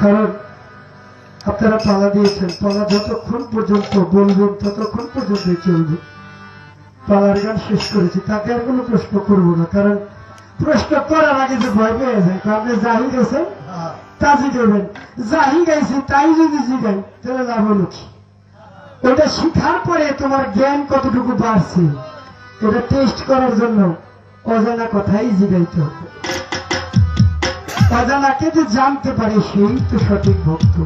কারণ আপনারা পালা দিয়েছেন, পালা যতক্ষণ পর্যন্ত বলবেন, ততক্ষণ পর্যন্ত চলবে। পালার গান শেষ করেছি, তাকে আর কোনো প্রশ্ন করব না, কারণ প্রশ্ন করার আগে যে ভয় পেয়ে যায় কারণ আপনি জাহি গেছেন তা জিগাবেন জাহি গাইছি তাই যদি জিগাই, তাহলে লাভ হলো কি? ওটা শিখার পরে তোমার জ্ঞান কতটুকু বাড়ছে, এটা টেস্ট করার জন্য অজানা কথাই জিগাইতে হবে। অজানাকে যে জানতে পারে সেই তো সঠিক ভক্ত?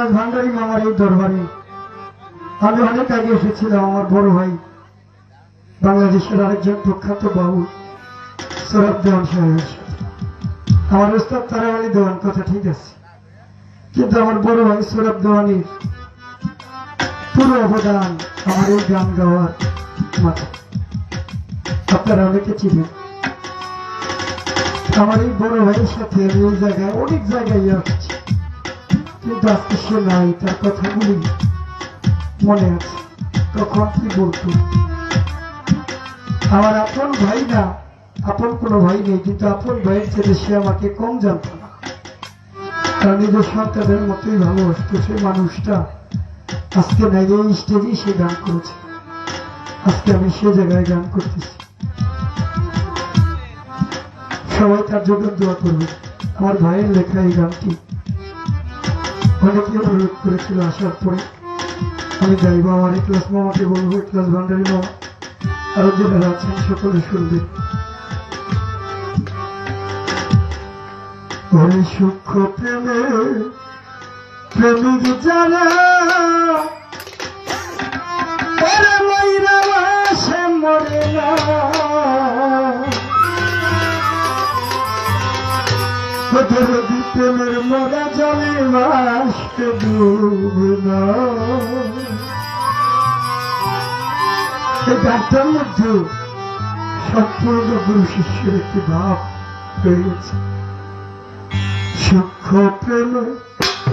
আমার ভান্ডারী মামার এই দরবারে। আমি অনেক আগে এসেছিলাম, আমার বড় ভাই। বাংলাদেশের আরেকজন প্রখ্যাত বাবু সৌরভ দেওয়ান সাহেবের আমার ওস্তাদ তারাবাড়ি দেওয়ান, কথা ঠিক আছে। কিন্তু আমার বড় ভাই সৌরভ দেওয়ানির পুরো অবদান আমার এই গান গাওয়ার মাথা। আপনারা অনেকে চিনেন। আমার এই বড় ভাইয়ের সাথে আমি এই জায়গায় অনেক জায়গায় আসছি কিন্তু আজকে সে নাই, তার কথাগুলি মনে আছে। তখন কি বলতো? আমার আপন ভাই না, আপন কোনো ভাই নেই, কিন্তু আপন ভাইয়ের ছেলে সে আমাকে কম জানতো না। তার নিজের সন্তানের মতোই ভালোবাসতো, সেই মানুষটা আজকে নাই এই স্টেজেই সে গান করেছে আজকে আমি সে জায়গায় গান করতেছি সবাই তার জন্য দোয়া করবে। আমার ভাইয়ের লেখা এই গানটি। অনেকে অনুরোধ করেছিল আসার পরে। আমি যাইব, আমার ক্লাস মামাকে বলব ক্লাস ভান্ডারি মামা। আরও যারা আছেন, সকলে শুনবে। ওই সূক্ষ্ম প্রেমে প্রেমিক যারা ওরে ময়রা বাসে মরে না। ওদের প্রেমের মরা জলে বাসতে ডুবে না। এই মধ্যে সম্পূর্ণ গুরু শিষ্যের একটি ভাব রয়েছে। সূক্ষ্ম প্রেম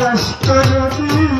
সকল ফেলে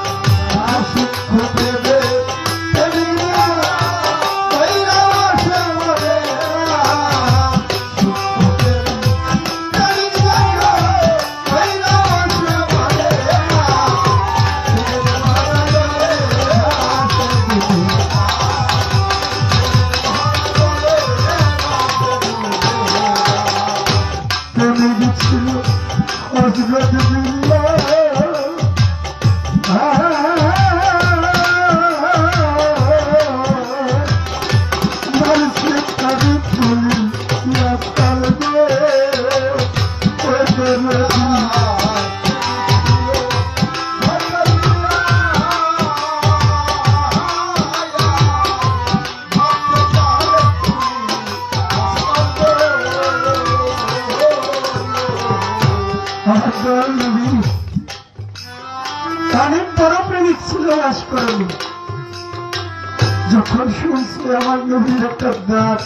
যখন শুনছে আমার নবীর একটা দাঁত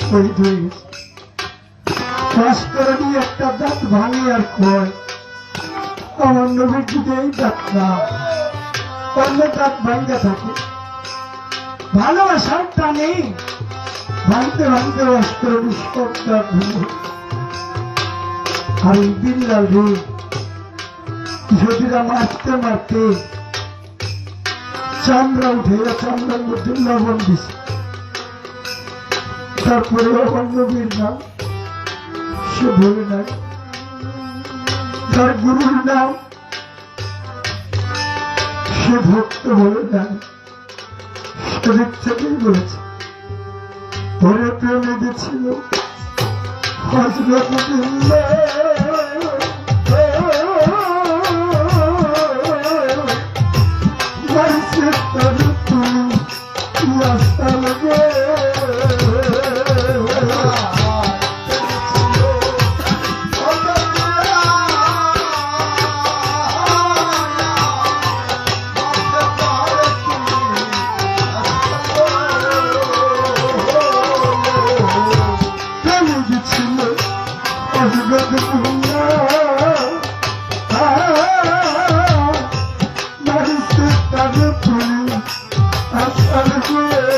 শহীদ হয়ে গেছে রাজকরণী একটা দাঁত ভাঙে আর কয়, আমার নবীর যদি এই দাঁত অন্য দাঁত ভাঙ্গা থাকে। ভালোবাসার টানে ভাঙতে ভাঙতে সব দাঁত ভেঙে। আর বিল্লাল রে যদিরা মারতে মারতে চামড়া উঠে চামড়ার মধ্যে লবণ দিছে। তারপরে নবীর নাম, সে বলে নাই। তার গুরুর নাম, সে ভক্ত বলে নাই। শরীর থেকেই বলেছে। পরে